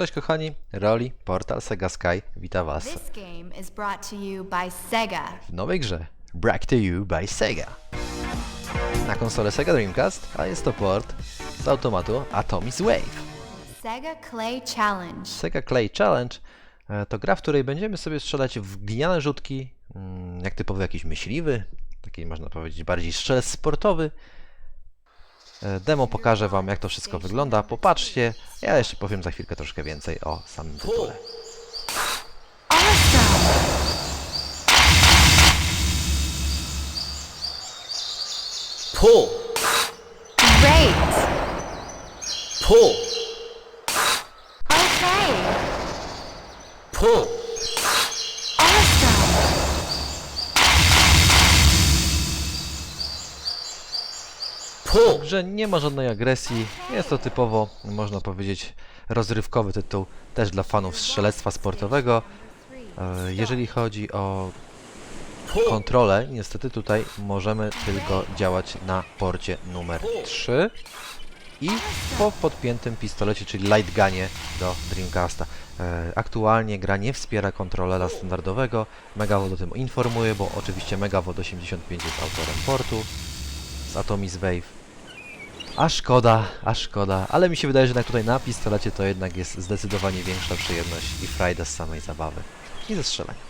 Cześć kochani, Roli, portal Sega Sky wita was This game is brought to you by Sega. w nowej grze Back to You by Sega. Na konsolę Sega Dreamcast, a jest to port z automatu Atomic Wave. Sega Clay Challenge. Sega Clay Challenge e, to gra, w której będziemy sobie strzelać w gliniane rzutki, mm, jak typowy jakiś myśliwy, taki można powiedzieć bardziej strzelec sportowy. E, Demo pokażę wam jak to wszystko wygląda, popatrzcie, ja jeszcze powiem za chwilkę troszkę więcej o samym tytule. Pull, Great! pull, Okay! pull, pull, że nie ma żadnej agresji. Jest to typowo, można powiedzieć, rozrywkowy tytuł, też dla fanów strzelectwa sportowego. E, Jeżeli chodzi o kontrolę, niestety tutaj możemy tylko działać na porcie numer 3 i po podpiętym pistolecie, czyli light gunie do Dreamcasta. E, Aktualnie gra nie wspiera kontrolera standardowego. Megawod o tym informuje, bo oczywiście Megawod 85 jest autorem portu z Atomic Wave. A szkoda, a szkoda, ale mi się wydaje, że jednak tutaj na pistolecie to jednak jest zdecydowanie większa przyjemność i frajda z samej zabawy. I ze strzelania.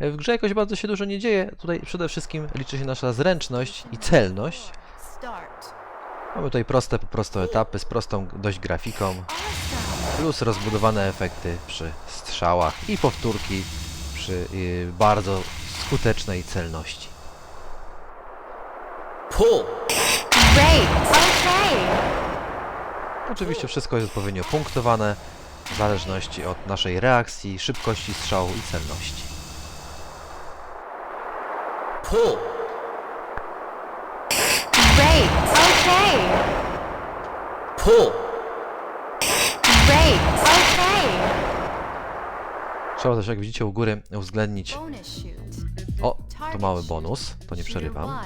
W grze jakoś bardzo się dużo nie dzieje. Tutaj przede wszystkim liczy się nasza zręczność i celność. Mamy tutaj proste po prostu etapy z prostą dość grafiką, plus rozbudowane efekty przy strzałach i powtórki przy y, bardzo skutecznej celności. pull, Great! Okay! Oczywiście wszystko jest odpowiednio punktowane w zależności od naszej reakcji, szybkości strzału i celności. pull, Great! Okay! pull, Great! Trzeba też, jak widzicie u góry, uwzględnić... O, to mały bonus, to nie przerywam.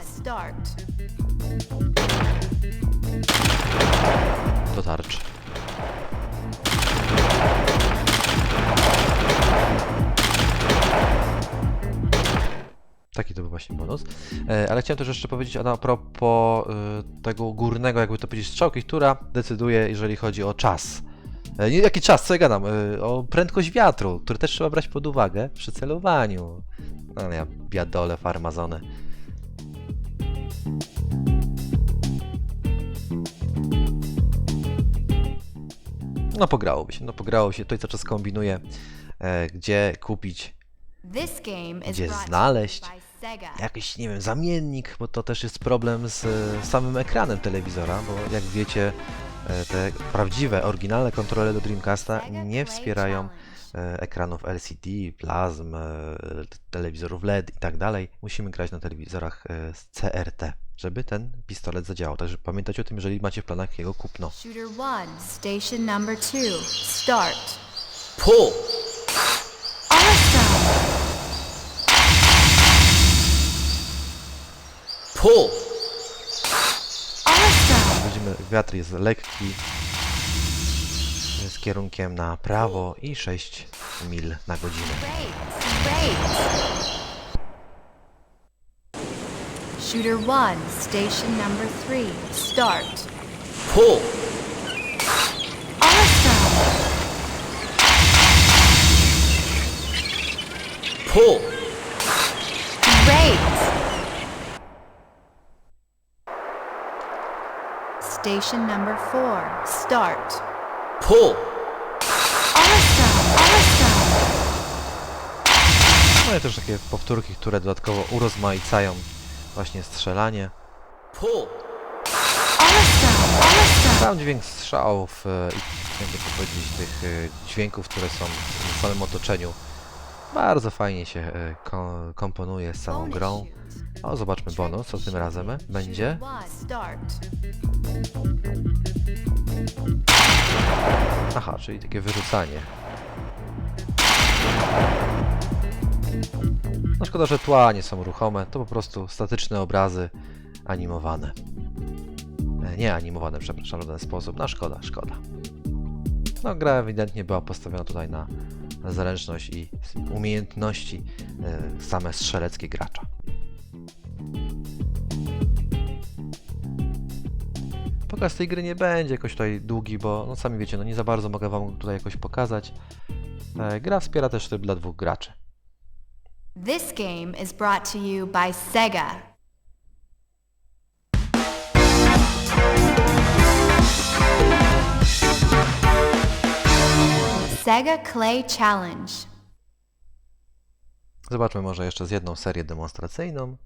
Do tarcz. Taki to był właśnie bonus. E, ale chciałem też jeszcze powiedzieć a propos e, tego górnego, jakby to powiedzieć, strzałki, która decyduje, jeżeli chodzi o czas. E, nie, jaki czas, co ja gadam? E, o prędkość wiatru, który też trzeba brać pod uwagę przy celowaniu. No ale ja biadole farmazony. No pograłoby się, no pograło się. Tutaj cały czas kombinuję, e, gdzie kupić Gdzie znaleźć jakiś, nie wiem, zamiennik, bo to też jest problem z samym ekranem telewizora, bo jak wiecie, te prawdziwe, oryginalne kontrole do Dreamcasta nie wspierają e, ekranów LCD, plazm, e, telewizorów LED i tak dalej. Musimy grać na telewizorach e, z CRT, żeby ten pistolet zadziałał. Także pamiętajcie o tym, jeżeli macie w planach jego kupno. Shooter 1, station number 2. Start. pull, Awesome! pull, wiatr jest lekki, z kierunkiem na prawo i 6 mil na godzinę. Shooter 1, station number 3. Start. pull, Awesome! pull, Great! Station number 4. Start. pull, Awesome! Awesome! No i też takie powtórki, które dodatkowo urozmaicają właśnie strzelanie. pull, Awesome! Awesome! Sam dźwięk strzałów e, i jakby to powiedzieć tych e, dźwięków, które są w samym otoczeniu bardzo fajnie się e, ko komponuje z całą Bonus grą. O, zobaczmy bonus, co tym razem będzie. 1, Start. Aha, czyli takie wyrzucanie. No szkoda, że tła nie są ruchome, to po prostu statyczne obrazy animowane. E, Nie animowane, przepraszam, w ten sposób. No szkoda, szkoda. No gra ewidentnie była postawiona tutaj na zręczność i umiejętności e, same strzeleckie gracza. Pokaz tej gry nie będzie jakoś tutaj długi, bo no sami wiecie, no nie za bardzo mogę wam tutaj jakoś pokazać. E, Gra wspiera też tryb dla dwóch graczy. This game is brought to you by Sega. Sega Clay Challenge. Zobaczmy może jeszcze z jedną serię demonstracyjną.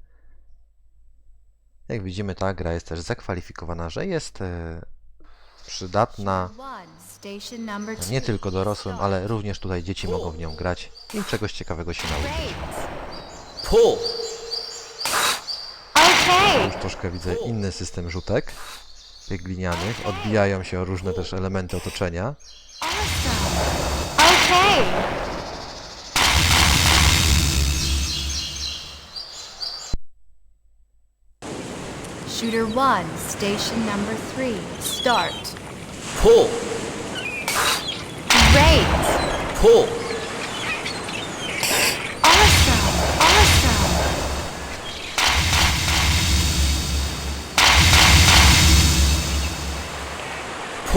Jak widzimy, ta gra jest też zakwalifikowana, że jest e, przydatna nie tylko dorosłym, ale również tutaj dzieci mogą w nią grać i czegoś ciekawego się nauczyć. Great. pull, Okay. Już troszkę widzę inny system rzutek, tych glinianych, odbijają się różne też elementy otoczenia. Okay. Shooter one, station number three. Start. pull, Great. pull, Awesome. Awesome.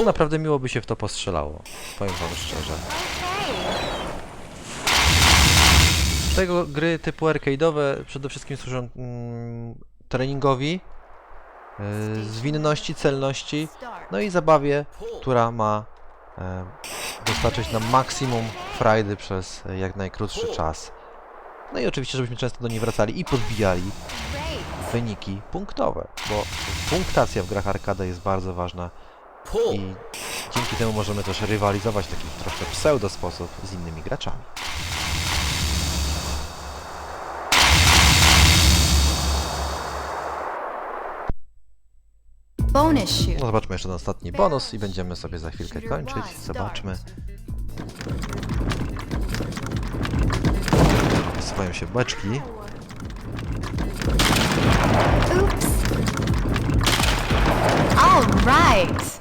Naprawdę miło by się w to postrzelało, powiem wam szczerze. Tego gry typu arcade'owe przede wszystkim służą mm, treningowi, yy, zwinności, celności, no i zabawie, która ma e, dostarczyć nam maksimum frajdy przez e, jak najkrótszy czas. No i oczywiście, żebyśmy często do niej wracali i podbijali wyniki punktowe, bo punktacja w grach arcade jest bardzo ważna i dzięki temu możemy też rywalizować w taki troszkę pseudo sposób z innymi graczami. Bonus shoot. No zobaczmy jeszcze ten ostatni bonus i będziemy sobie za chwilkę kończyć. Zobaczmy. Wysypają się beczki. Oops. All right.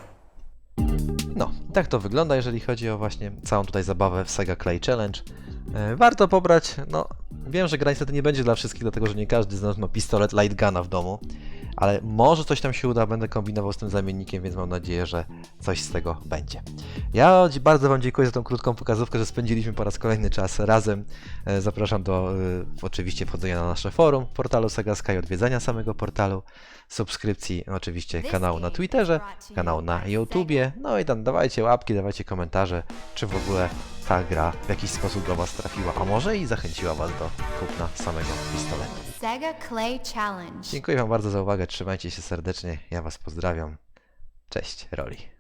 Tak to wygląda, jeżeli chodzi o właśnie całą tutaj zabawę w Sega Clay Challenge. E, warto pobrać, no wiem, że gra niestety nie będzie dla wszystkich, dlatego że nie każdy z nas ma pistolet light guna w domu, ale może coś tam się uda, będę kombinował z tym zamiennikiem, więc mam nadzieję, że coś z tego będzie. Ja bardzo Wam dziękuję za tą krótką pokazówkę, że spędziliśmy po raz kolejny czas razem. E, Zapraszam do e, oczywiście wchodzenia na nasze forum portalu Sega Sky, odwiedzania samego portalu, subskrypcji oczywiście kanału na Twitterze, kanału na YouTubie, no i tam dawajcie łapki, dawajcie komentarze, czy w ogóle ta gra w jakiś sposób do Was trafiła, a może i zachęciła Was do kupna samego pistoletu. Sega Clay Challenge. Dziękuję Wam bardzo za uwagę, trzymajcie się serdecznie, ja Was pozdrawiam. Cześć, Roli.